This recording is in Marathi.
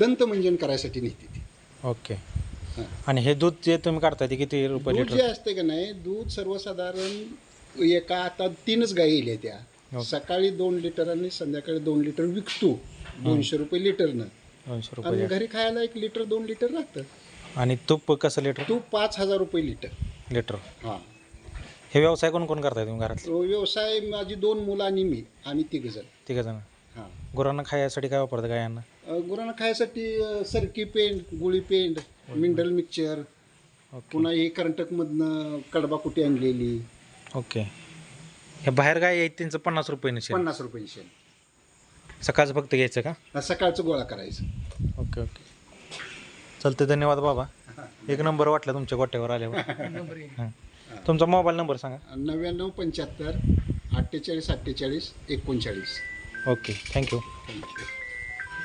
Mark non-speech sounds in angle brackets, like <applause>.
दंतमंजन करायसाठी नेते ती. ओके. आणि हे दूध जे तुम्ही काढताय ते किती रुपये दूध जे लिटर असते का नाही दूध सर्वसाधारण एका आता तीनच गाई येल्या त्या. सकाळी दोन लिटर आणि संध्याकाळी दोन लिटर विकतो. दोनशे रुपये लिटरनं. दोनशे रुपये. आणि लिटर घरी खायला एक लिटर दोन लिटर राहतं. आणि तूप कसं लिटर? तू पाच हजार रुपये लिटर. लिटर. हां. हे व्यवसाय कोण कोण करताय तुम्ही घरात तो व्यवसाय माझी दोन मुलं आणि मी आम्ही तिघ जण. तिघ जण. हां. गुरांना खायसाठी काय वापरतं काय यांना? अ, गुरांना खायसाठी अ, सरकी पेंड गुळी पेंड मिनरल मिक्सचर ओके. पुन्हा हे कर्नाटकमधनं कडबा कुटी आणलेली. ओके. हे बाहेर काय आहेत त्यांचं पन्नास रुपये नसेल पन्नास रुपये शेण. सकाळचं फक्त घ्यायचं का? सकाळचं गोळा करायचं. Okay okay. चालते धन्यवाद बाबा. एक नंबर वाटला तुमच्या गोट्यावर आल्यावर. <laughs> हां. तुमचा मोबाईल नंबर सांगा. नव्याण्णव पंच्याहत्तर अठ्ठेचाळीस अठ्ठेचाळीस एकोणचाळीस. Okay thank you thank you